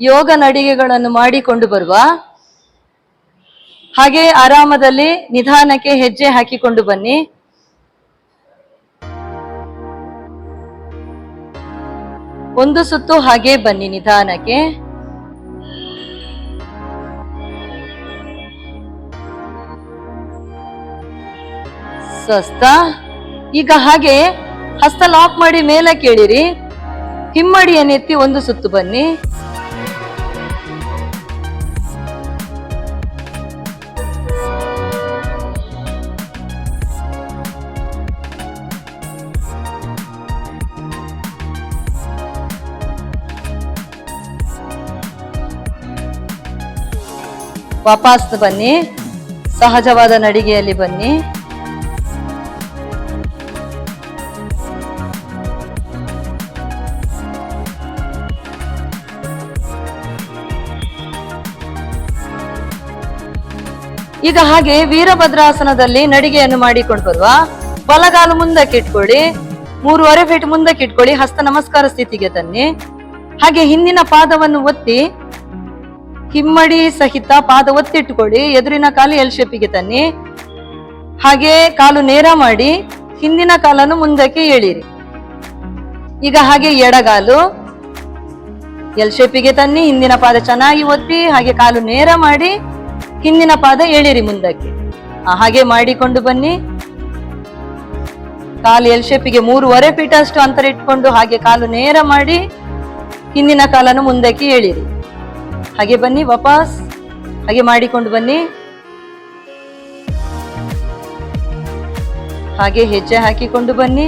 ಯೋಗ ನಡಿಗೆಗಳನ್ನು ಮಾಡಿಕೊಂಡು ಬರುವ ಹಾಗೆ ಆರಾಮದಲ್ಲಿ ನಿಧಾನಕ್ಕೆ ಹೆಜ್ಜೆ ಹಾಕಿಕೊಂಡು ಬನ್ನಿ. ಒಂದು ಸುತ್ತು ಹಾಗೆ ಬನ್ನಿ ನಿಧಾನಕ್ಕೆ. ಸ್ವಸ್ಥ. ಈಗ ಹಾಗೆ ಹಸ್ತ ಲಾಕ್ ಮಾಡಿ ಮೇಲೆ ಕೇಳಿರಿ. ಹಿಮ್ಮಡಿಯನ್ನೆತ್ತಿ ಒಂದು ಸುತ್ತು ಬನ್ನಿ. ವಾಪಸ್ ಬನ್ನಿ. ಸಹಜವಾದ ನಡಿಗೆಯಲ್ಲಿ ಬನ್ನಿ. ಈಗ ಹಾಗೆ ವೀರಭದ್ರಾಸನದಲ್ಲಿ ನಡಿಗೆಯನ್ನು ಮಾಡಿಕೊಂಡು ಬರುವ ಬಲಗಾಲು ಮುಂದಕ್ಕೆ ಇಟ್ಕೊಳ್ಳಿ. ಮೂರುವರೆ ಫೀಟ್ ಮುಂದಕ್ಕೆ ಇಟ್ಕೊಳ್ಳಿ. ಹಸ್ತ ನಮಸ್ಕಾರ ಸ್ಥಿತಿಗೆ ತನ್ನಿ. ಹಾಗೆ ಹಿಂದಿನ ಪಾದವನ್ನು ಒತ್ತಿ ಹಿಮ್ಮಡಿ ಸಹಿತ ಪಾದ ಒತ್ತಿಟ್ಟುಕೊಳ್ಳಿ ಎದುರಿನ ಕಾಲು ಎಲ್ ಶೇಪಿಗೆ ತನ್ನಿ. ಹಾಗೆ ಕಾಲು ನೇರ ಮಾಡಿ ಹಿಂದಿನ ಕಾಲನ್ನು ಮುಂದಕ್ಕೆ ಎಳಿರಿ. ಈಗ ಹಾಗೆ ಎಡಗಾಲು. ಎಲ್ ಶೇಪಿಗೆ ತನ್ನಿ, ಹಿಂದಿನ ಪಾದ ಚೆನ್ನಾಗಿ ಒತ್ತಿ ಹಾಗೆ ಕಾಲು ನೇರ ಮಾಡಿ ಹಿಂದಿನ ಪಾದ ಎಳಿರಿ ಮುಂದಕ್ಕೆ. ಹಾಗೆ ಮಾಡಿಕೊಂಡು ಬನ್ನಿ. ಕಾಲು ಎಲ್ ಶೇಪಿಗೆ ಮೂರುವರೆ ಫೀಟ್ ಅಷ್ಟು ಅಂತರ ಇಟ್ಕೊಂಡು ಹಾಗೆ ಕಾಲು ನೇರ ಮಾಡಿ ಹಿಂದಿನ ಕಾಲನ್ನು ಮುಂದಕ್ಕೆ ಎಳಿರಿ. ಹಾಗೆ ಬನ್ನಿ, ವಾಪಸ್. ಹಾಗೆ ಮಾಡಿಕೊಂಡು ಬನ್ನಿ. ಹಾಗೆ ಹೆಜ್ಜೆ ಹಾಕಿಕೊಂಡು ಬನ್ನಿ.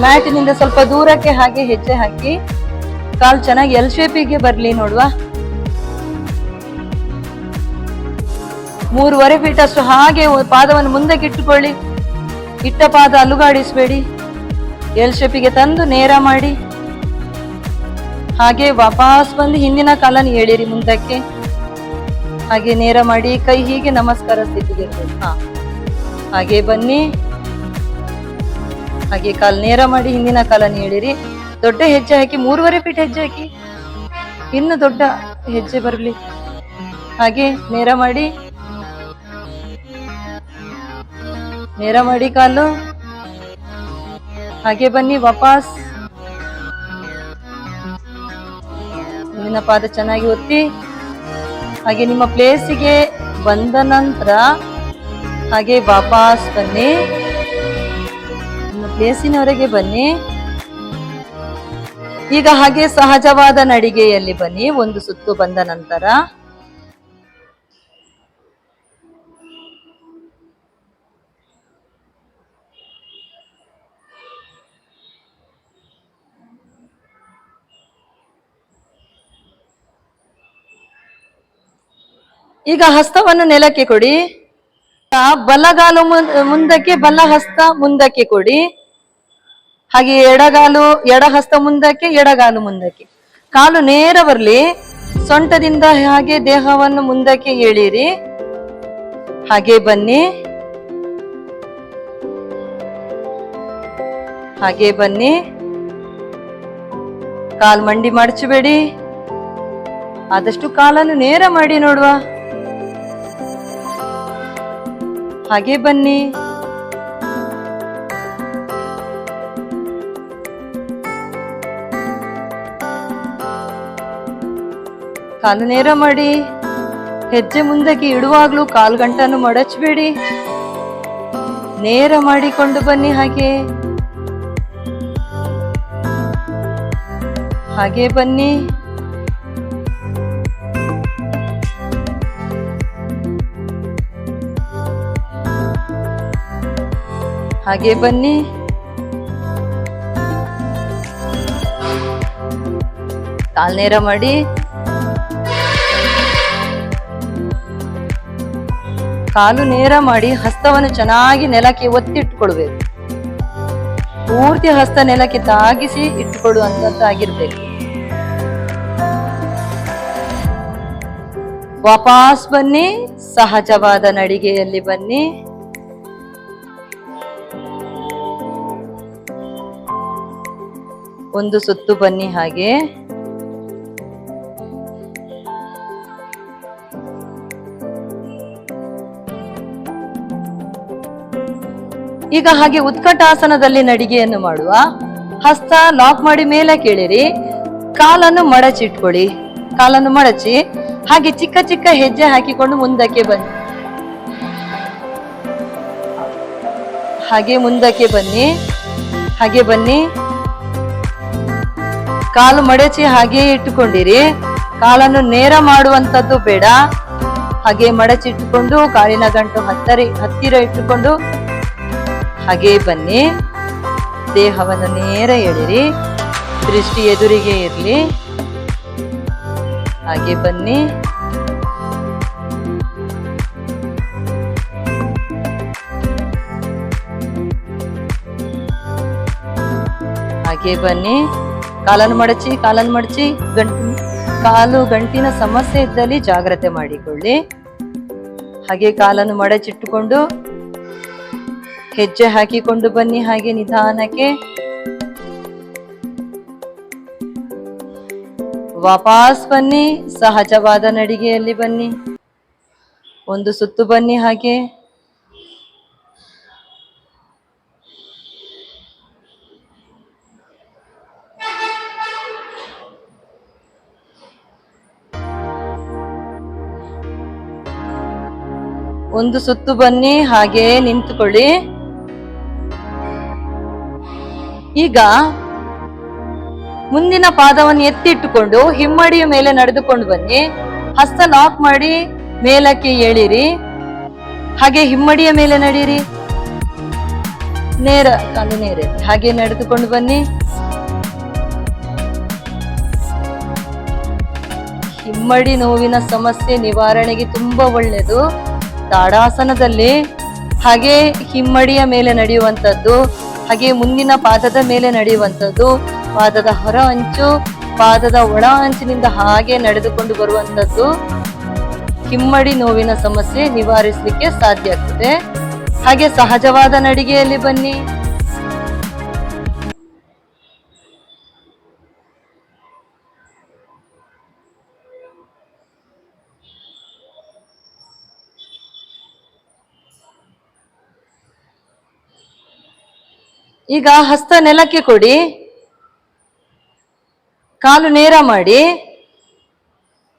ಮ್ಯಾಟಿನಿಂದ ಸ್ವಲ್ಪ ದೂರಕ್ಕೆ ಹಾಗೆ ಹೆಜ್ಜೆ ಹಾಕಿ. ಕಾಲ್ ಚೆನ್ನಾಗಿ ಎಲ್ ಶೇಪಿಗೆ ಬರ್ಲಿ ನೋಡುವ. ಮೂರುವರೆ ಫೀಟ್ ಅಷ್ಟು ಹಾಗೆ ಪಾದವನ್ನು ಮುಂದಕ್ಕೆ ಇಟ್ಟುಕೊಳ್ಳಿ. ಇಟ್ಟ ಪಾದ ಅಲುಗಾಡಿಸಬೇಡಿ. ಎಲ್ ಶೇಪಿಗೆ ತಂದು ನೇರ ಮಾಡಿ. ಹಾಗೆ ವಾಪಸ್ ಬಂದು ಹಿಂದಿನ ಕಾಲನ ಹೇಳಿರಿ ಮುಂದಕ್ಕೆ. ಹಾಗೆ ನೇರ ಮಾಡಿ ಕೈ ಹೀಗೆ ನಮಸ್ಕಾರ ಸ್ಥಿತಿಗೆ. ಹಾ. ಹಾಗೆ ಬನ್ನಿ. ಹಾಗೆ ಕಾಲ್ ನೇರ ಮಾಡಿ ಹಿಂದಿನ ಕಾಲನ ಹೇಳಿರಿ. ದೊಡ್ಡ ಹೆಜ್ಜೆ ಹಾಕಿ, ಮೂರುವರೆ ಫೀಟ್ ಹೆಜ್ಜೆ ಹಾಕಿ. ಇನ್ನು ದೊಡ್ಡ ಹೆಜ್ಜೆ ಬರಲಿ. ಹಾಗೆ ನೇರ ಮಾಡಿ. ನೇರ ಮಾಡಿ ಕಾಲು. ಹಾಗೆ ಬನ್ನಿ, ವಾಪಸ್. ಮುಂದಿನ ಪಾದ ಚೆನ್ನಾಗಿ ಒತ್ತಿ. ಹಾಗೆ ನಿಮ್ಮ ಪ್ಲೇಸಿಗೆ ಬಂದ ನಂತರ ಹಾಗೆ ವಾಪಸ್ ಬನ್ನಿ. ನಿಮ್ಮ ಪ್ಲೇಸಿನವರೆಗೆ ಬನ್ನಿ. ಈಗ ಹಾಗೆ ಸಹಜವಾದ ನಡಿಗೆಯಲ್ಲಿ ಬನ್ನಿ. ಒಂದು ಸುತ್ತು ಬಂದ ನಂತರ. ಈಗ ಹಸ್ತವನ್ನು ನೆಲಕ್ಕೆ ಕೊಡಿ. ಬಲಗಾಲು ಮುಂದಕ್ಕೆ ಬಲ ಹಸ್ತ ಮುಂದಕ್ಕೆ ಕೊಡಿ. ಹಾಗೆ ಎಡಗಾಲು, ಎಡ ಹಸ್ತ ಮುಂದಕ್ಕೆ, ಎಡಗಾಲು ಮುಂದಕ್ಕೆ. ಕಾಲು ನೇರ ಬರಲಿ. ಸೊಂಟದಿಂದ ಹಾಗೆ ದೇಹವನ್ನು ಮುಂದಕ್ಕೆ ಎಳೀರಿ. ಹಾಗೆ ಬನ್ನಿ. ಹಾಗೆ ಬನ್ನಿ. ಕಾಲ್ ಮಂಡಿ ಮಡಚಬೇಡಿ ಆದಷ್ಟು ಕಾಲನ್ನು ನೇರ ಮಾಡಿ ನೋಡುವ. ಹಾಗೆ ಬನ್ನಿ. ಕಾಲು ನೇರ ಮಾಡಿ. ಹೆಜ್ಜೆ ಮುಂದಕ್ಕೆ ಇಡುವಾಗ್ಲೂ ಕಾಲು ಗಂಟನ್ನು ಮಡಚಬೇಡಿ. ನೇರ ಮಾಡಿಕೊಂಡು ಬನ್ನಿ ಹಾಗೆ. ಹಾಗೆ ಬನ್ನಿ. ಹಾಗೆ ಬನ್ನಿ. ಕಾಲ್ ನೇರ ಮಾಡಿ. ಕಾಲು ನೇರ ಮಾಡಿ ಹಸ್ತವನ್ನು ಚೆನ್ನಾಗಿ ನೆಲಕ್ಕೆ ಒತ್ತಿಟ್ಕೊಳ್ಬೇಕು. ಪೂರ್ತಿ ಹಸ್ತ ನೆಲಕ್ಕೆ ತಾಗಿಸಿ ಇಟ್ಟುಕೊಳ್ಳುವಂತದ್ದಾಗಿರ್ಬೇಕು. ವಾಪಸ್ ಬನ್ನಿ. ಸಹಜವಾದ ನಡಿಗೆಯಲ್ಲಿ ಬನ್ನಿ. ಒಂದು ಸುತ್ತು ಬನ್ನಿ ಹಾಗೆ. ಈಗ ಹಾಗೆ ಉತ್ಕಟಾಸನದಲ್ಲಿ ನಡಿಗೆಯನ್ನು ಮಾಡುವ ಹಸ್ತ ಲಾಕ್ ಮಾಡಿ ಮೇಲೆ ಕೇಳಿರಿ. ಕಾಲನ್ನು ಮಡಚಿಟ್ಕೊಳ್ಳಿ. ಕಾಲನ್ನು ಮಡಚಿ ಹಾಗೆ ಚಿಕ್ಕ ಚಿಕ್ಕ ಹೆಜ್ಜೆ ಹಾಕಿಕೊಂಡು ಮುಂದಕ್ಕೆ ಬನ್ನಿ. ಹಾಗೆ ಮುಂದಕ್ಕೆ ಬನ್ನಿ. ಹಾಗೆ ಬನ್ನಿ. ಕಾಲು ಮಡಚಿ ಹಾಗೆಯೇ ಇಟ್ಟುಕೊಂಡಿರಿ. ಕಾಲನ್ನು ನೇರ ಮಾಡುವಂತದ್ದು ಬೇಡ. ಹಾಗೆ ಮಡಚಿ ಇಟ್ಟುಕೊಂಡು ಕಾಲಿನ ಗಂಟು ಹತ್ತರಿ, ಹತ್ತಿರ ಇಟ್ಟುಕೊಂಡು ಹಾಗೆ ಬನ್ನಿ. ದೇಹವನ್ನು ನೇರ ಎಳಿರಿ ದೃಷ್ಟಿ ಎದುರಿಗೆ ಇರಲಿ. ಹಾಗೆ ಬನ್ನಿ. ಹಾಗೆ ಬನ್ನಿ. ಕಾಲನ್ನು ಮಡಚಿ ಕಾಲನ್ನು ಮಡಚಿ, ಗಂಟು, ಕಾಲು ಗಂಟಿನ ಸಮಸ್ಯೆ ಇದ್ದಲ್ಲಿ ಜಾಗ್ರತೆ ಮಾಡಿಕೊಳ್ಳಿ. ಹಾಗೆ ಕಾಲನ್ನು ಮಡಚಿಟ್ಟುಕೊಂಡು ಹೆಜ್ಜೆ ಹಾಕಿಕೊಂಡು ಬನ್ನಿ ಹಾಗೆ ನಿಧಾನಕ್ಕೆ. ವಾಪಸ್ ಬನ್ನಿ, ಸಹಜವಾದ ನಡಿಗೆಯಲ್ಲಿ ಬನ್ನಿ. ಒಂದು ಸುತ್ತು ಬನ್ನಿ ಹಾಗೆ. ಒಂದು ಸುತ್ತು ಬನ್ನಿ, ಹಾಗೆ ನಿಂತುಕೊಳ್ಳಿ. ಈಗ ಮುಂದಿನ ಪಾದವನ್ನು ಎತ್ತಿಟ್ಟುಕೊಂಡು ಹಿಮ್ಮಡಿಯ ಮೇಲೆ ನಡೆದುಕೊಂಡು ಬನ್ನಿ. ಹಸ್ತ ಲಾಕ್ ಮಾಡಿ ಮೇಲಕ್ಕೆ ಎಳಿರಿ ಹಾಗೆ ಹಿಮ್ಮಡಿಯ ಮೇಲೆ ನಡೀರಿ ನೇರ, ಕಾಲು ನೇರ. ಹಾಗೆ ನಡೆದುಕೊಂಡು ಬನ್ನಿ. ಹಿಮ್ಮಡಿ ನೋವಿನ ಸಮಸ್ಯೆ ನಿವಾರಣೆಗೆ ತುಂಬಾ ಒಳ್ಳೆಯದು. ತಾಡಾಸನದಲ್ಲಿ ಹಾಗೆ ಹಿಮ್ಮಡಿಯ ಮೇಲೆ ನಡೆಯುವಂಥದ್ದು, ಹಾಗೆ ಮುಂದಿನ ಪಾದದ ಮೇಲೆ ನಡೆಯುವಂಥದ್ದು, ಪಾದದ ಹೊರ ಅಂಚು, ಪಾದದ ಒಳ ಅಂಚಿನಿಂದ ಹಾಗೆ ನಡೆದುಕೊಂಡು ಬರುವಂಥದ್ದು ಹಿಮ್ಮಡಿ ನೋವಿನ ಸಮಸ್ಯೆ ನಿವಾರಿಸಲಿಕ್ಕೆ ಸಾಧ್ಯ ಆಗ್ತದೆ. ಹಾಗೆ ಸಹಜವಾದ ನಡಿಗೆಯಲ್ಲಿ ಬನ್ನಿ. ಈಗ ಹಸ್ತ ನೆಲಕ್ಕೆ ಕೊಡಿ. ಕಾಲು ನೇರ ಮಾಡಿ.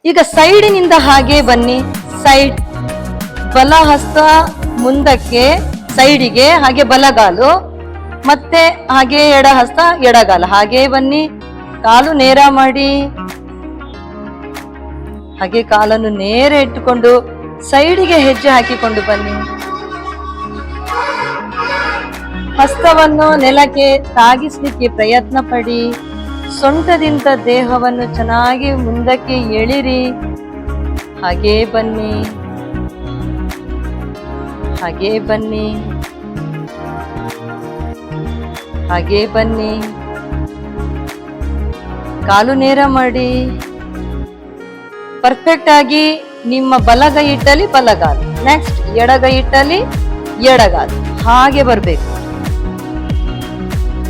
ಈಗ ಸೈಡಿನಿಂದ ಹಾಗೆ ಬನ್ನಿ. ಸೈಡ್ ಬಲ ಹಸ್ತ ಮುಂದಕ್ಕೆ, ಸೈಡಿಗೆ ಹಾಗೆ ಬಲಗಾಲು. ಮತ್ತೆ ಹಾಗೆ ಎಡ ಹಸ್ತ, ಎಡಗಾಲ. ಹಾಗೆ ಬನ್ನಿ. ಕಾಲು ನೇರ ಮಾಡಿ. ಹಾಗೆ ಕಾಲನ್ನು ನೇರ ಇಟ್ಟುಕೊಂಡು ಸೈಡಿಗೆ ಹೆಜ್ಜೆ ಹಾಕಿಕೊಂಡು ಬನ್ನಿ. ಹಸ್ತವನ್ನು ನೆಲಕ್ಕೆ ತಾಗಿಸ್ಲಿಕ್ಕೆ ಪ್ರಯತ್ನ ಪಡಿ. ಸೊಂಟದಿಂದ ದೇಹವನ್ನು ಚೆನ್ನಾಗಿ ಮುಂದಕ್ಕೆ ಎಳಿರಿ. ಹಾಗೇ ಬನ್ನಿ. ಹಾಗೇ ಬನ್ನಿ. ಹಾಗೇ ಬನ್ನಿ. ಕಾಲು ನೇರ ಮಾಡಿ. ಪರ್ಫೆಕ್ಟ್ ಆಗಿ ನಿಮ್ಮ ಬಲಗೈ ಇಟ್ಟಲ್ಲಿ ಬಲಗಾಲು. ನೆಕ್ಸ್ಟ್ ಎಡಗೈ ಇಟ್ಟಲ್ಲಿ ಎಡಗಾಲು. ಹಾಗೆ ಬರಬೇಕು.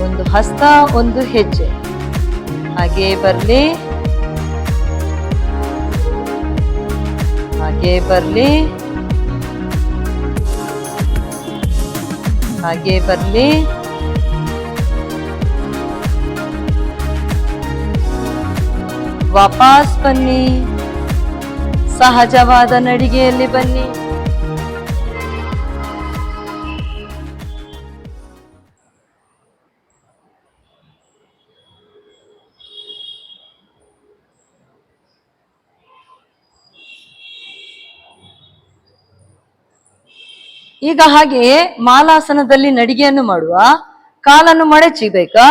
ಒಂದು ಹಸ್ತ, ಒಂದು ಹೆಜ್ಜೆ. ಹಾಗೆ ಬರಲಿ. ಹಾಗೆ ಬರಲಿ. ಹಾಗೆ ಬರಲಿ. ವಾಪಸ್ ಬನ್ನಿ. ಸಹಜವಾದ ನಡಿಗೆಯಲ್ಲಿ ಬನ್ನಿ. ಈಗ ಹಾಗೆ ಮಾಲಾಸನದಲ್ಲಿ ನಡಿಗೆಯನ್ನು ಮಾಡುವ, ಕಾಲನ್ನು ಮಡಚಿಬೇಕಾ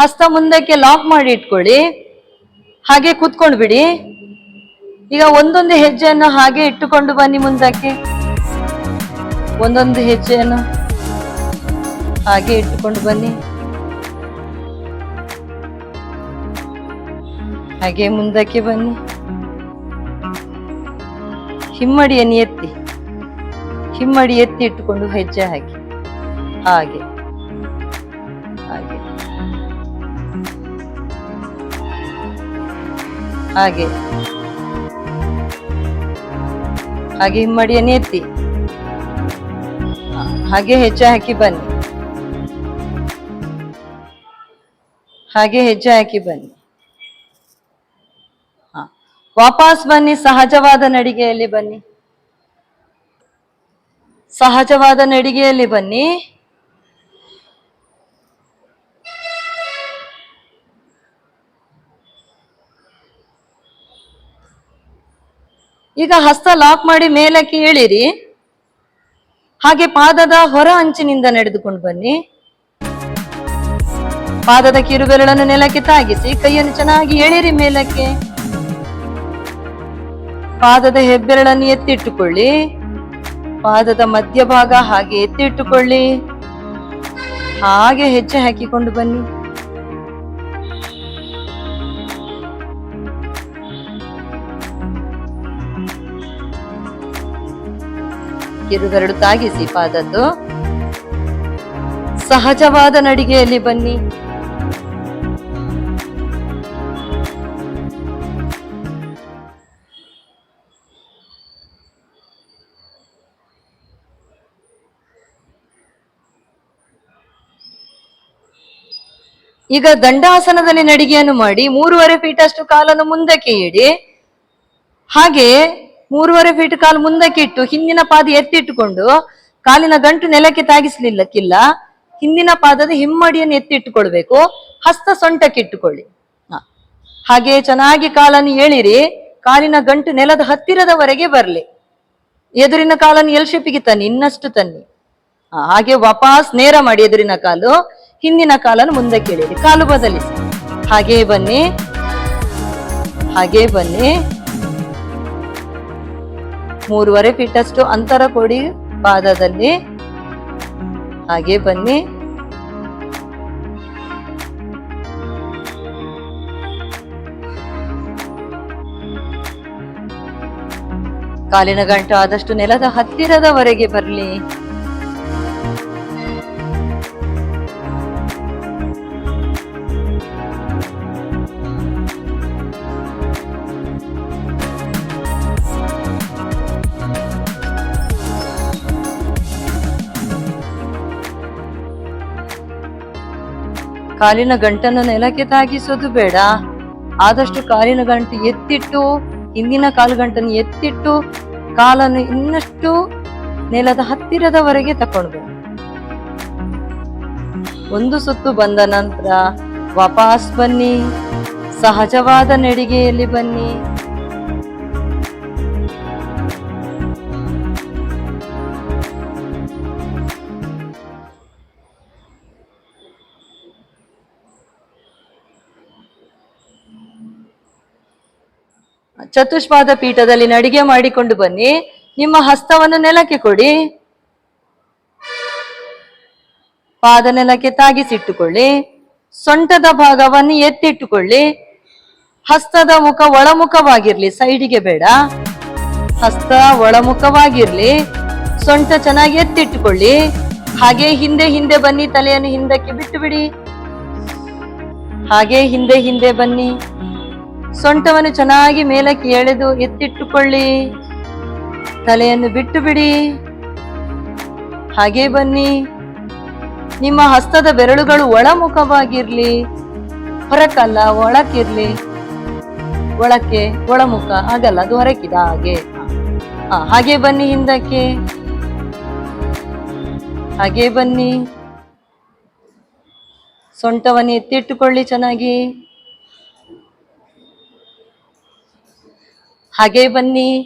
ಹಸ್ತ ಮುಂದಕ್ಕೆ ಲಾಕ್ ಮಾಡಿ ಇಟ್ಕೊಳ್ಳಿ. ಹಾಗೆ ಕೂತ್ಕೊಂಡು ಬಿಡಿ. ಈಗ ಒಂದೊಂದು ಹೆಜ್ಜೆಯನ್ನು ಹಾಗೆ ಇಟ್ಟುಕೊಂಡು ಬನ್ನಿ ಮುಂದಕ್ಕೆ. ಒಂದೊಂದು ಹೆಜ್ಜೆಯನ್ನು ಹಾಗೆ ಇಟ್ಟುಕೊಂಡು ಬನ್ನಿ. ಹಾಗೆ ಮುಂದಕ್ಕೆ ಬನ್ನಿ. ಹಿಮ್ಮಡಿಯನ್ನು ಎತ್ತಿ ಹಿಮ್ಮಡಿ ಎತ್ತಿ ಇಟ್ಟುಕೊಂಡು ಹೆಜ್ಜೆ ಹಾಕಿ. ಹಾಗೆ. ಹಾಗೆ. ಹಾಗೆ. ಹಾಗೆ ಹಿಮ್ಮಡಿಯನ್ನು ಎತ್ತಿ. ಹಾಗೆ ಹೆಜ್ಜೆ ಹಾಕಿ ಬನ್ನಿ. ಹಾಗೆ ಹೆಜ್ಜೆ ಹಾಕಿ ಬನ್ನಿ. ವಾಪಸ್ ಬನ್ನಿ ಸಹಜವಾದ ನಡಿಗೆಯಲ್ಲಿ ಬನ್ನಿ. ಸಹಜವಾದ ನಡಿಗೆಯಲ್ಲಿ ಬನ್ನಿ. ಈಗ ಹಸ್ತ ಲಾಕ್ ಮಾಡಿ ಮೇಲಕ್ಕೆ ಏಳಿರಿ. ಹಾಗೆ ಪಾದದ ಹೊರ ಅಂಚಿನಿಂದ ನಡೆದುಕೊಂಡು ಬನ್ನಿ. ಪಾದದ ಕಿರುಬೆರಳನ್ನು ನೆಲಕ್ಕೆ ತಾಗಿಸಿ ಕೈಯನ್ನು ಚೆನ್ನಾಗಿ ಎಳಿರಿ ಮೇಲಕ್ಕೆ. ಪಾದದ ಹೆಬ್ಬೆರಳನ್ನು ಎತ್ತಿಟ್ಟುಕೊಳ್ಳಿ. ಪಾದದ ಮಧ್ಯಭಾಗ ಹಾಗೆ ಎತ್ತಿಟ್ಟುಕೊಳ್ಳಿ. ಹಾಗೆ ಹೆಜ್ಜೆ ಹಾಕಿಕೊಂಡು ಬನ್ನಿ. ಕಿರುಬೆರಳು ತಾಗಿಸಿ ಪಾದದ್ದು. ಸಹಜವಾದ ನಡಿಗೆಯಲ್ಲಿ ಬನ್ನಿ. ಈಗ ದಂಡಾಸನದಲ್ಲಿ ನಡಿಗೆಯನ್ನು ಮಾಡಿ ಮೂರುವರೆ ಫೀಟ್ ಅಷ್ಟು ಕಾಲನ್ನು ಮುಂದಕ್ಕೆ ಇಡಿ. ಹಾಗೆ ಮೂರುವರೆ ಫೀಟ್ ಕಾಲು ಮುಂದಕ್ಕೆ ಇಟ್ಟು ಹಿಂದಿನ ಪಾದ ಎತ್ತಿಟ್ಟುಕೊಂಡು ಕಾಲಿನ ಗಂಟು ನೆಲಕ್ಕೆ ತಾಗಿಸ್ಲಿಲ್ಲಕ್ಕಿಲ್ಲ ಹಿಂದಿನ ಪಾದದ ಹಿಮ್ಮಡಿಯನ್ನು ಎತ್ತಿಟ್ಟುಕೊಳ್ಬೇಕು. ಹಸ್ತ ಸೊಂಟಕ್ಕೆ ಇಟ್ಟುಕೊಳ್ಳಿ. ಹಾಗೆ ಚೆನ್ನಾಗಿ ಕಾಲನ್ನು ಎಳಿರಿ. ಕಾಲಿನ ಗಂಟು ನೆಲದ ಹತ್ತಿರದವರೆಗೆ ಬರಲಿ. ಎದುರಿನ ಕಾಲನ್ನು ಎಲ್ ಶೇಪಿಗೆ ತನ್ನಿ, ಇನ್ನಷ್ಟು ತನ್ನಿ. ಹಾಗೆ ವಾಪಸ್ ನೇರ ಮಾಡಿ ಎದುರಿನ ಕಾಲು. ಹಿಂದಿನ ಕಾಲನ್ನು ಮುಂದೆ ಕೇಳಿರಿ. ಕಾಲು ಬದಲಿಸಿ. ಹಾಗೇ ಬನ್ನಿ. ಹಾಗೇ ಬನ್ನಿ. ಮೂರುವರೆ ಫೀಟ್ ಅಷ್ಟು ಅಂತರ ಕೊಡಿ ಪಾದದಲ್ಲಿ. ಹಾಗೆ ಬನ್ನಿ. ಕಾಲಿನ ಗಂಟು ಆದಷ್ಟು ನೆಲದ ಹತ್ತಿರದವರೆಗೆ ಬರಲಿ. ಕಾಲಿನ ಗಂಟನ್ನು ನೆಲಕ್ಕೆ ತಾಗಿಸೋದು ಬೇಡ. ಆದಷ್ಟು ಕಾಲಿನ ಗಂಟು ಎತ್ತಿಟ್ಟು, ಹಿಂದಿನ ಕಾಲು ಗಂಟನ್ನು ಎತ್ತಿಟ್ಟು, ಕಾಲನ್ನು ಇನ್ನಷ್ಟು ನೆಲದ ಹತ್ತಿರದವರೆಗೆ ತಕೊಂಡು ಒಂದು ಸುತ್ತು ಬಂದ ನಂತರ ವಾಪಸ್ ಬನ್ನಿ. ಸಹಜವಾದ ನಡಿಗೆಯಲ್ಲಿ ಬನ್ನಿ. ಚತುಷ್ಪಾದ ಪೀಠದಲ್ಲಿ ನಡಿಗೆ ಮಾಡಿಕೊಂಡು ಬನ್ನಿ. ನಿಮ್ಮ ಹಸ್ತವನ್ನು ನೆಲಕ್ಕೆ ಕೊಡಿ. ಪಾದ ನೆಲಕ್ಕೆ ತಾಗಿಸಿಟ್ಟುಕೊಳ್ಳಿ. ಸೊಂಟದ ಭಾಗವನ್ನು ಎತ್ತಿಟ್ಟುಕೊಳ್ಳಿ. ಹಸ್ತದ ಮುಖ ಒಳಮುಖವಾಗಿರ್ಲಿ, ಸೈಡಿಗೆ ಬೇಡ. ಹಸ್ತ ಒಳಮುಖವಾಗಿರ್ಲಿ. ಸೊಂಟ ಚೆನ್ನಾಗಿ ಎತ್ತಿಟ್ಟುಕೊಳ್ಳಿ. ಹಾಗೆ ಹಿಂದೆ ಹಿಂದೆ ಬನ್ನಿ, ತಲೆಯನ್ನು ಹಿಂದಕ್ಕೆ ಬಿಟ್ಟು ಬಿಡಿ. ಹಾಗೆ ಹಿಂದೆ ಹಿಂದೆ ಬನ್ನಿ. ಸೊಂಟವನ್ನು ಚೆನ್ನಾಗಿ ಮೇಲಕ್ಕೆ ಎಳೆದು ಎತ್ತಿಟ್ಟುಕೊಳ್ಳಿ. ತಲೆಯನ್ನು ಬಿಟ್ಟು ಬಿಡಿ. ಹಾಗೆ ಬನ್ನಿ. ನಿಮ್ಮ ಹಸ್ತದ ಬೆರಳುಗಳು ಒಳಮುಖವಾಗಿರ್ಲಿ. ಹೊರಕಲ್ಲ, ಒಳಕ್ಕಿರ್ಲಿ. ಒಳಕ್ಕೆ, ಒಳಮುಖ, ಆಗಲ್ಲ, ಅದು ಹೊರಕಿದ ಹಾಗೆ. ಹಾಗೆ ಬನ್ನಿ ಹಿಂದಕ್ಕೆ. ಹಾಗೆ ಬನ್ನಿ. ಸೊಂಟವನ್ನು ಎತ್ತಿಟ್ಟುಕೊಳ್ಳಿ ಚೆನ್ನಾಗಿ. ಹಾಗೆ ಬನ್ನಿ.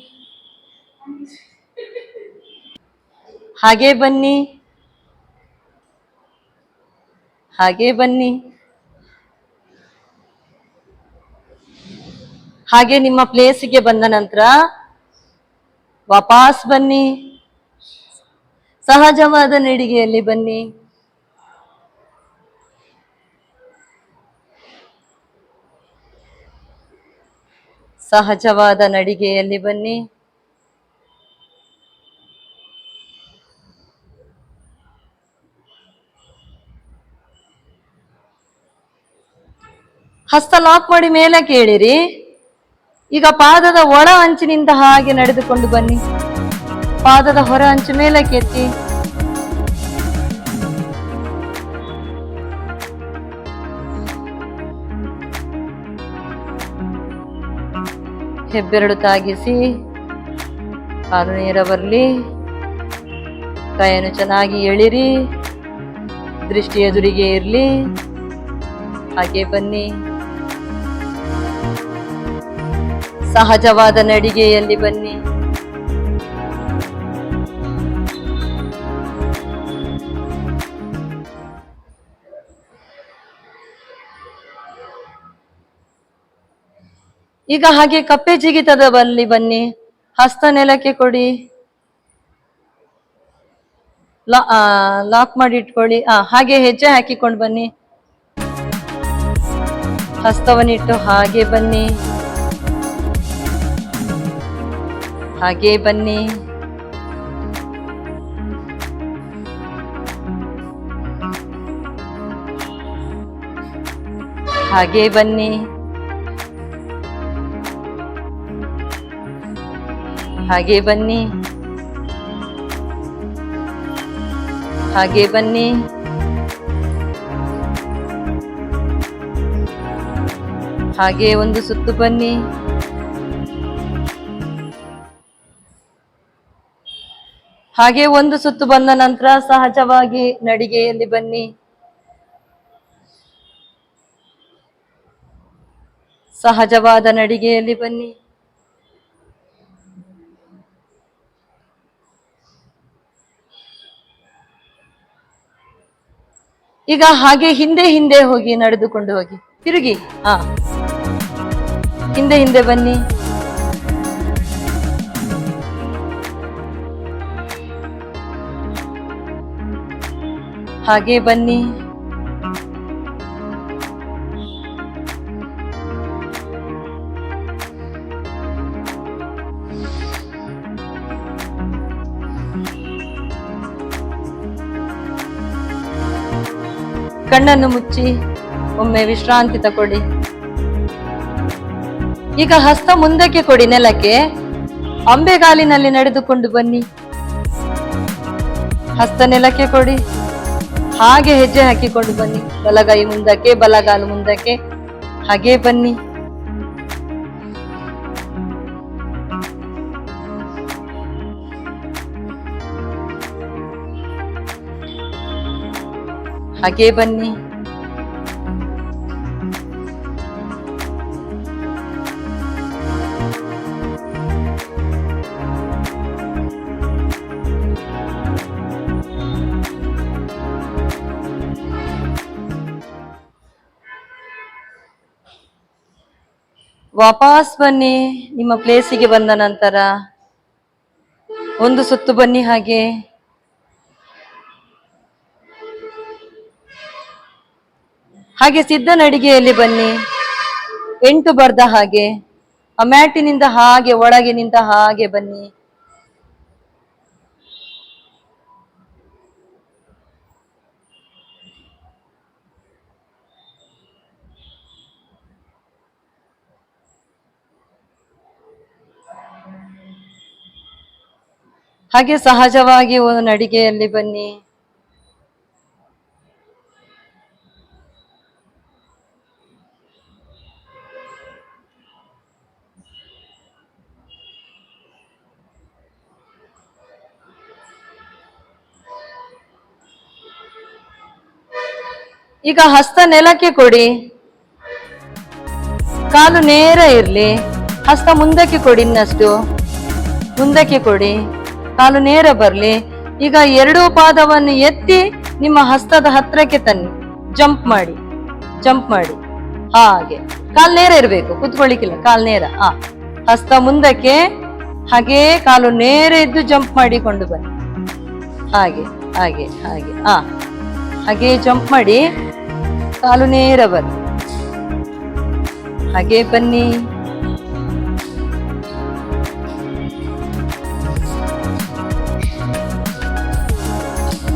ಹಾಗೆ ಬನ್ನಿ. ಹಾಗೆ ಬನ್ನಿ. ಹಾಗೆ ನಿಮ್ಮ ಪ್ಲೇಸಿಗೆ ಬಂದ ನಂತರ ವಾಪಸ್ ಬನ್ನಿ. ಸಹಜವಾದ ನಡಿಗೆಯಲ್ಲಿ ಬನ್ನಿ. ಸಹಜವಾದ ನಡಿಗೆಯಲ್ಲಿ ಬನ್ನಿ. ಹಸ್ತ ಲಾಕ್ ಮಾಡಿ ಮೇಲೆ ಕೇಳಿರಿ. ಈಗ ಪಾದದ ಒಳ ಅಂಚಿನಿಂದ ಹಾಗೆ ನಡೆದುಕೊಂಡು ಬನ್ನಿ. ಪಾದದ ಹೊರ ಅಂಚು ಮೇಲೆ ಎತ್ತಿ ಹೆಬ್ಬೆರಳು ತಾಗಿಸಿ, ಕಾಲು ನೀರ ಬರಲಿ. ಕೈಯನ್ನು ಚೆನ್ನಾಗಿ ಎಳಿರಿ. ದೃಷ್ಟಿ ಎದುರಿಗೆ ಇರಲಿ. ಹಾಗೆ ಬನ್ನಿ. ಸಹಜವಾದ ನಡಿಗೆಯಲ್ಲಿ ಬನ್ನಿ. ಈಗ ಹಾಗೆ ಕಪ್ಪೆ ಜಿಗಿತದ ಬಲ್ಲಿ ಬನ್ನಿ. ಹಸ್ತ ನೆಲಕ್ಕೆ ಕೊಡಿ. ಲಾಕ್ ಮಾಡಿ ಇಟ್ಕೊಳ್ಳಿ. ಆ, ಹಾಗೆ ಹೆಜ್ಜೆ ಹಾಕಿಕೊಂಡು ಬನ್ನಿ. ಹಸ್ತವನ್ನಿಟ್ಟು ಹಾಗೆ ಬನ್ನಿ. ಹಾಗೆ ಬನ್ನಿ. ಹಾಗೆ ಬನ್ನಿ. ಹಾಗೆ ಬನ್ನಿ. ಹಾಗೆ ಬನ್ನಿ. ಹಾಗೆ ಒಂದು ಸುತ್ತು ಬನ್ನಿ. ಹಾಗೆ ಒಂದು ಸುತ್ತು ಬಂದ ನಂತರ ಸಹಜವಾಗಿ ನಡಿಗೆಯಲ್ಲಿ ಬನ್ನಿ. ಸಹಜವಾದ ನಡಿಗೆಯಲ್ಲಿ ಬನ್ನಿ. ಈಗ ಹಾಗೆ ಹಿಂದೆ ಹಿಂದೆ ಹೋಗಿ ನಡೆದುಕೊಂಡು ಹೋಗಿ. ತಿರುಗಿ. ಹಾ. ಹಿಂದೆ ಹಿಂದೆ ಬನ್ನಿ. ಹಾಗೆ ಬನ್ನಿ. ಕಣ್ಣನ್ನು ಮುಚ್ಚಿ, ಒಮ್ಮೆ ವಿಶ್ರಾಂತಿ ತಗೊಳ್ಳಿ. ಈಗ ಹಸ್ತ ಮುಂದಕ್ಕೆ ಕೊಡಿ ನೆಲಕ್ಕೆ, ಅಂಬೆಗಾಲಿನಲ್ಲಿ ನಡೆದುಕೊಂಡು ಬನ್ನಿ. ಹಸ್ತ ನೆಲಕ್ಕೆ ಕೊಡಿ, ಹಾಗೆ ಹೆಜ್ಜೆ ಹಾಕಿಕೊಂಡು ಬನ್ನಿ. ಬಲಗೈ ಮುಂದಕ್ಕೆ, ಬಲಗಾಲು ಮುಂದಕ್ಕೆ, ಹಾಗೆ ಬನ್ನಿ. ಹಾಗೆ ಬನ್ನಿ. ವಾಪಸ್ ಬನ್ನಿ ನಿಮ್ಮ ಪ್ಲೇಸಿಗೆ ಬಂದ ನಂತರ. ಒಂದು ಸುತ್ತು ಬನ್ನಿ ಹಾಗೆ. ಹಾಗೆ ಸಿದ್ಧ ನಡಿಗೆಯಲ್ಲಿ ಬನ್ನಿ. ಎಂಟು ಬರ್ದ ಹಾಗೆ. ಆ ಮ್ಯಾಟಿನಿಂದ ಹಾಗೆ ಒಳಗೆ ನಿಂತ ಹಾಗೆ ಬನ್ನಿ. ಹಾಗೆ ಸಹಜವಾಗಿ ಒಂದು ನಡಿಗೆಯಲ್ಲಿ ಬನ್ನಿ. ಈಗ ಹಸ್ತ ನೆಲಕ್ಕೆ ಕೊಡಿ. ಕಾಲು ನೇರ ಇರ್ಲಿ. ಹಸ್ತ ಮುಂದಕ್ಕೆ ಕೊಡಿ ಇನ್ನಷ್ಟು. ಮುಂದಕ್ಕೆ ಕೊಡಿ. ಕಾಲು ನೇರ ಬರ್ಲಿ. ಈಗ ಎರಡೂ ಪಾದವನ್ನು ಎತ್ತಿ ನಿಮ್ಮ ಹಸ್ತದ ಹತ್ರಕ್ಕೆ ತನ್ನಿ. ಜಂಪ್ ಮಾಡಿ. ಜಂಪ್ ಮಾಡಿ. ಹಾಗೆ. ಕಾಲ್ ನೇರ ಇರಬೇಕು. ಕುತ್ಕೊಳ್ಳಿಕ್ಕಿಲ್ಲ. ಕಾಲ್ ನೇರ. ಆ. ಹಸ್ತ ಮುಂದಕ್ಕೆ. ಹಾಗೆ ಕಾಲು ನೇರ ಇದ್ದು ಜಂಪ್ ಮಾಡಿಕೊಂಡು ಬನ್ನಿ. ಹಾಗೆ ಹಾಗೆ ಹಾಗೆ. ಆ. ಹಾಗೆ ಜಂಪ್ ಮಾಡಿ. ಕಾಲು ನೇರ ಬನ್ನಿ ಹಾಗೆ ಬನ್ನಿ.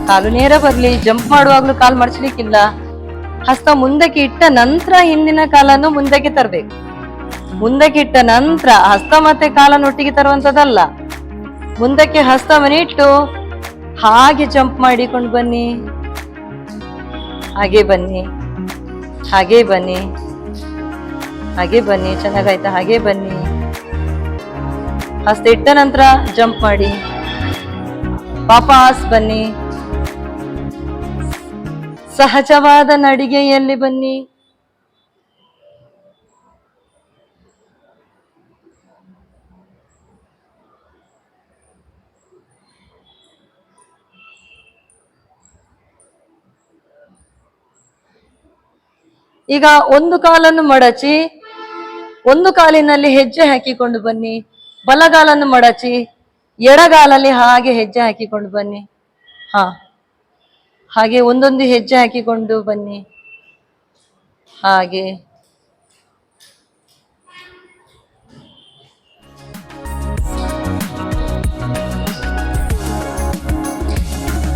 ಕಾಲು ನೇರ ಬರ್ಲಿ, ಜಂಪ್ ಮಾಡುವಾಗ್ಲೂ ಕಾಲು ಮಡಚ್ಲಿಕ್ಕಿಲ್ಲ ಹಸ್ತ ಮುಂದಕ್ಕೆ ಇಟ್ಟ ನಂತರ ಹಿಂದಿನ ಕಾಲನ್ನು ಮುಂದಕ್ಕೆ ತರಬೇಕು. ಮುಂದಕ್ಕಿಟ್ಟ ನಂತರ ಹಸ್ತ ಮತ್ತೆ ಕಾಲನ್ನು ಒಟ್ಟಿಗೆ ತರುವಂತದಲ್ಲ ಮುಂದಕ್ಕೆ ಹಸ್ತವನ್ನು ಇಟ್ಟು ಹಾಗೆ ಜಂಪ್ ಮಾಡಿಕೊಂಡು ಬನ್ನಿ. ಹಾಗೆ ಬನ್ನಿ. ಹಾಗೆ ಬನ್ನಿ. ಹಾಗೆ ಬನ್ನಿ, ಚೆನ್ನಾಗಾಯ್ತಾ? ಹಾಗೆ ಬನ್ನಿ. ಹಸ್ತ ಇಟ್ಟ ನಂತರ ಜಂಪ್ ಮಾಡಿ. ವಾಪಸ್ ಬನ್ನಿ. ಸಹಜವಾದ ನಡಿಗೆಯಲ್ಲಿ ಬನ್ನಿ. ಈಗ ಒಂದು ಕಾಲನ್ನು ಮಡಚಿ, ಒಂದು ಕಾಲಿನಲ್ಲಿ ಹೆಜ್ಜೆ ಹಾಕಿಕೊಂಡು ಬನ್ನಿ. ಬಲಗಾಲನ್ನು ಮಡಚಿ, ಎಡಗಾಲಲ್ಲಿ ಹಾಗೆ ಹೆಜ್ಜೆ ಹಾಕಿಕೊಂಡು ಬನ್ನಿ. ಹಾ, ಹಾಗೆ ಒಂದೊಂದು ಹೆಜ್ಜೆ ಹಾಕಿಕೊಂಡು ಬನ್ನಿ. ಹಾಗೆ.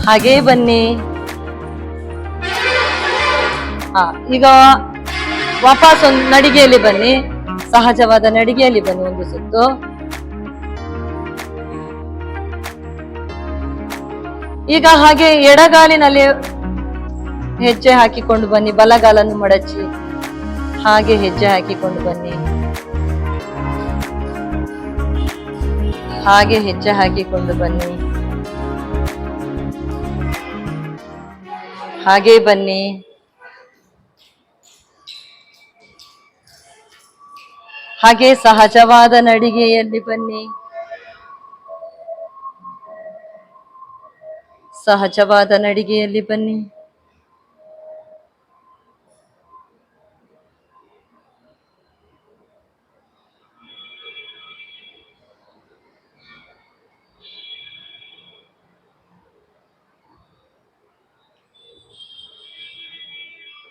ಹಾಗೇ ಬನ್ನಿ. ಈಗ ವಾಪಸ್ ಒಂದು ನಡಿಗೆಯಲ್ಲಿ ಬನ್ನಿ. ಸಹಜವಾದ ನಡಿಗೆಯಲ್ಲಿ ಬನ್ನಿ ಒಂದು ಸುತ್ತು. ಈಗ ಹಾಗೆ ಎಡಗಾಲಿನಲ್ಲಿ ಹೆಜ್ಜೆ ಹಾಕಿಕೊಂಡು ಬನ್ನಿ, ಬಲಗಾಲನ್ನು ಮಡಚಿ. ಹಾಗೆ ಹೆಜ್ಜೆ ಹಾಕಿಕೊಂಡು ಬನ್ನಿ. ಹಾಗೆ ಹೆಜ್ಜೆ ಹಾಕಿಕೊಂಡು ಬನ್ನಿ. ಹಾಗೆ ಬನ್ನಿ. ಹಾಗೆ ಸಹಜವಾದ ನಡಿಗೆಯಲ್ಲಿ ಬನ್ನಿ. ಸಹಜವಾದ ನಡಿಗೆಯಲ್ಲಿ ಬನ್ನಿ.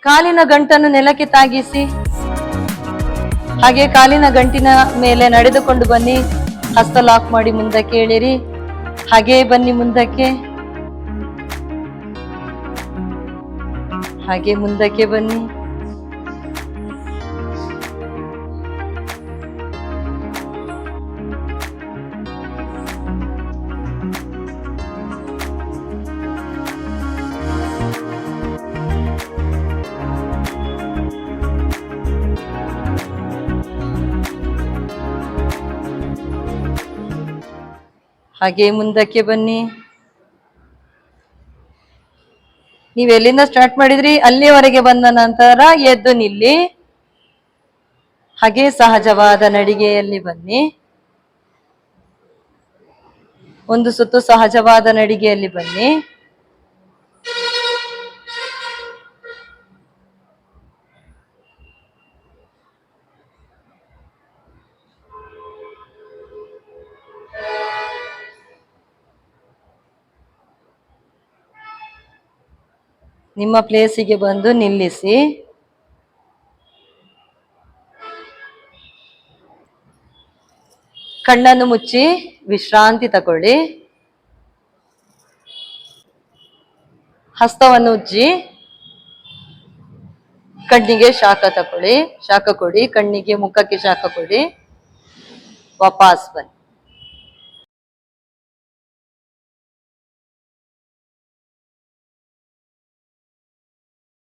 ಕಾಲಿನ ಗಂಟನ್ನು ನೆಲಕ್ಕೆ ತಾಗಿಸಿ. ಹಾಗೆ ಕಾಲಿನ ಗಂಟಿನ ಮೇಲೆ ನಡೆದುಕೊಂಡು ಬನ್ನಿ. ಹಸ್ತ ಲಾಕ್ ಮಾಡಿ ಮುಂದಕ್ಕೆ ಎಳಿರಿ ಹಾಗೆ ಬನ್ನಿ ಮುಂದಕ್ಕೆ. ಹಾಗೆ ಮುಂದಕ್ಕೆ ಬನ್ನಿ. ಹಾಗೆ ಮುಂದಕ್ಕೆ ಬನ್ನಿ. ನೀವು ಎಲ್ಲಿಂದ ಸ್ಟಾರ್ಟ್ ಮಾಡಿದ್ರಿ? ಅಲ್ಲಿಯವರೆಗೆ ಬಂದ ನಂತರ ಎದ್ದು ನಿಲ್ಲಿ. ಹಾಗೆ ಸಹಜವಾದ ನಡಿಗೆಯಲ್ಲಿ ಬನ್ನಿ. ಒಂದು ಸುತ್ತು ಸಹಜವಾದ ನಡಿಗೆಯಲ್ಲಿ ಬನ್ನಿ. ನಿಮ್ಮ ಪ್ಲೇಸಿಗೆ ಬಂದು ನಿಲ್ಲಿಸಿ. ಕಣ್ಣನ್ನು ಮುಚ್ಚಿ ವಿಶ್ರಾಂತಿ ತಗೊಳ್ಳಿ. ಹಸ್ತವನ್ನು ಉಜ್ಜಿ. ಕಣ್ಣಿಗೆ ಶಾಖ ತಗೊಳ್ಳಿ. ಶಾಖ ಕೊಡಿ. ಕಣ್ಣಿಗೆ ಮುಖಕ್ಕೆ ಶಾಖ ಕೊಡಿ. ವಾಪಸ್ ಬನ್ನಿ.